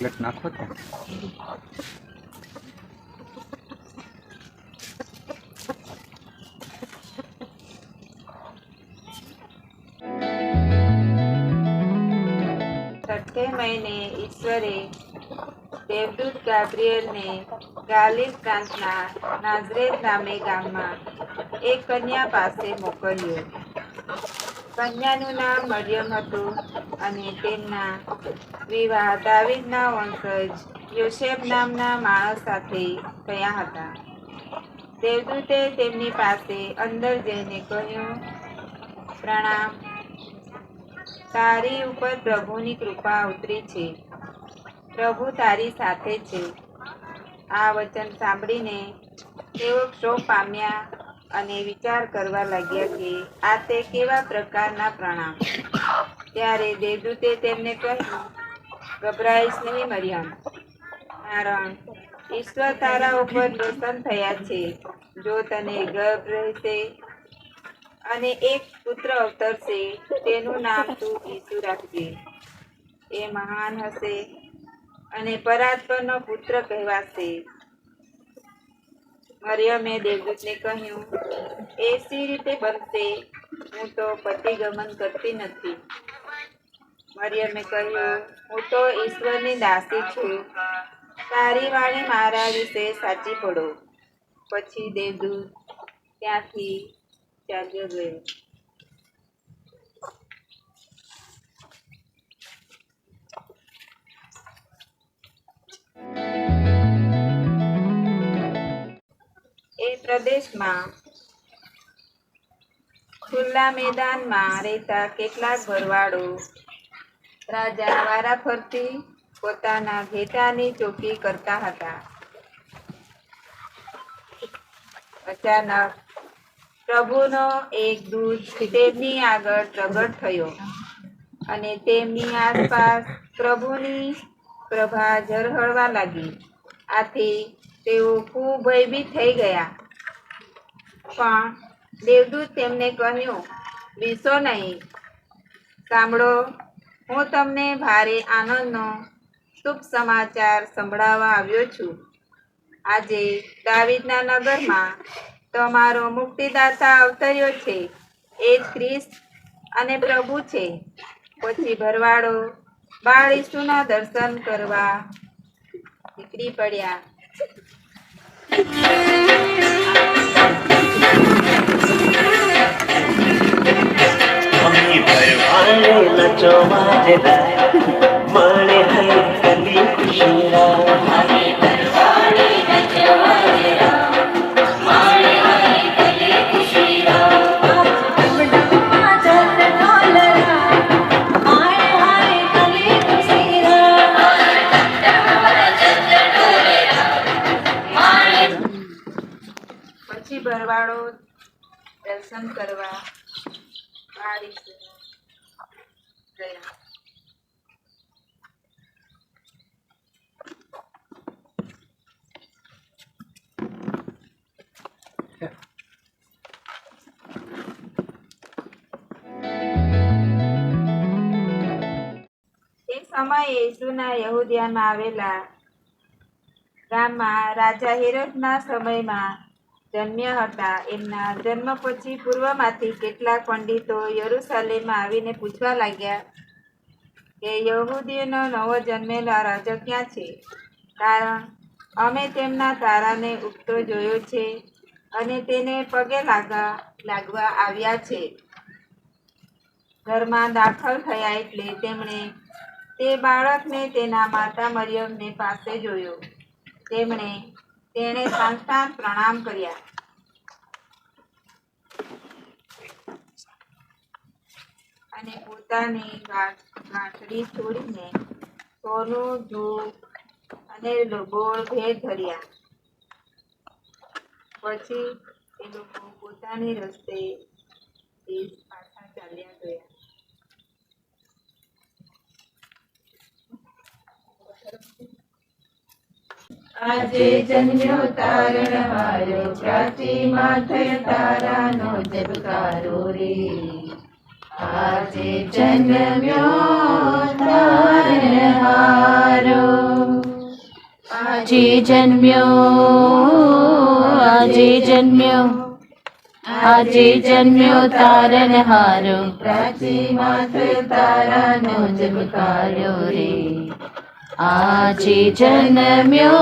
Chocolate નાખો તો. છઠ્ઠે મહિને ઈશ્વરે દેવદૂત ગાબ્રિયલને ગાલિબ પ્રાંતના નાઝરેત નામે ગામમાં એક કન્યા પાસે મોકલ્યો. કન્યાનું નામ મરિયમ હતું અને તેમના વિવાહ દાવીદના વંશજ યોસેફ નામના માણસ સાથે થયા હતા. દેવદૂતે તેમની પાસે અંદર જઈને કહ્યું, પ્રણામ. તારી ઉપર પ્રભુની કૃપા ઉતરી છે. પ્રભુ તારી સાથે છે. આ વચન સાંભળીને તેઓ ક્ષોભ પામ્યા. અને વિચાર કરવા લાગ્યા કે આ તે કેવા પ્રકારના પ્રણામ. ત્યારે દેવદૂતે તેમને કહ્યું ગભરાઈશ નહીં મરિયમ. કારણ ઈશ્વર તારા ઉપર પ્રસન્ન થયા છે. જો તને ગર્ભ રહેશે અને એક પુત્ર અવતરશે, તેનું નામ તું ઈસુ રાખજે. એ મહાન હશે અને પરાત્પરનો પુત્ર કહેવાશે. મરિયમે દેવદૂતને કહ્યું એ સી રીતે બનશે, હું તો પતિગમન કરતી નથી. મરિયમે કહ્યું, હું તો ઈશ્વરની દાસી છું. તારી વાણી મારા વિશે સાચી પડો. પછી દેવદૂત ત્યાંથી ચાલ્યો ગયો. પ્રદેશમાં ખુલ્લા મેદાનમાં રહેતા કેટલાક ભરવાડો રાજા વારાફરતી પોતાના ઘેટાની ચોકી કરતા હતા. અચાનક પ્રભુનો એક દૂત તેમની આગળ પ્રગટ થયો અને તેમની આસપાસ પ્રભુની પ્રભા ઝરહળવા લાગી. આથી તેઓ ખૂબ ભયભીત થઈ ગયા. પણ દેવદૂત તેમને કહ્યું બીસો નહીં. સાંભળો, હું તમને ભારે આનંદનો શુભ સમાચાર સંભળાવવા આવ્યો છું. આજે દાવીદના નગરમાં તમારો મુક્તિદાતા અવતર્યો છે. એ જ ખ્રિસ્ત અને પ્રભુ છે. પછી ભરવાડો બાળ ઈસુના દર્શન કરવા નીકળી પડ્યા. અમી ભરવાડે નચવા જરા મળે હૈ કલી ખુશીરા પછી ભરવાડો દર્શન કરવા ઈસુના એ સમયે ઈસુના યહૂદિયામાં આવેલા ગામમાં રાજા હેરોદના સમયમાં જન્મ્યા હતા. એમના જન્મ પછી પૂર્વમાંથી કેટલાક પંડિતો યરૂશાલેમમાં આવીને પૂછવા લાગ્યા કે, યહૂદીનો નવો જન્મેલા રાજા ક્યાં છે? કારણ અમે તેમના તારાને ઉગતો જોયો છે અને તેને પગે લાગા, લાગવા આવ્યા છે. ઘરમાં દાખલ થયા એટલે તેમણે તે બાળકને તેના માતા મરિયમને પાસે જોયો. તેમણે તેણે સાષ્ટાંગ પ્રણામ કર્યા. અને પોતાની ગાંઠ- ગાંઠડી છોડીને સોનું ધૂપ અને ગોળ ભેટ ધર્યા. પછી એ લોકો પોતાની રસ્તે પાછા ચાલ્યા ગયા. આજે જન્મ્યો તારણહારો પ્રાચી માથે તારાનો જબકારો રે. આજે જન્મ્યો તારણહારો આજે જન્મ્યો આજે જન્મ્યો આજે જન્મ્યો તારન હારો પ્રાચી માત્ર તારાનો જમકાર્યો રે આજે જન્મ્યો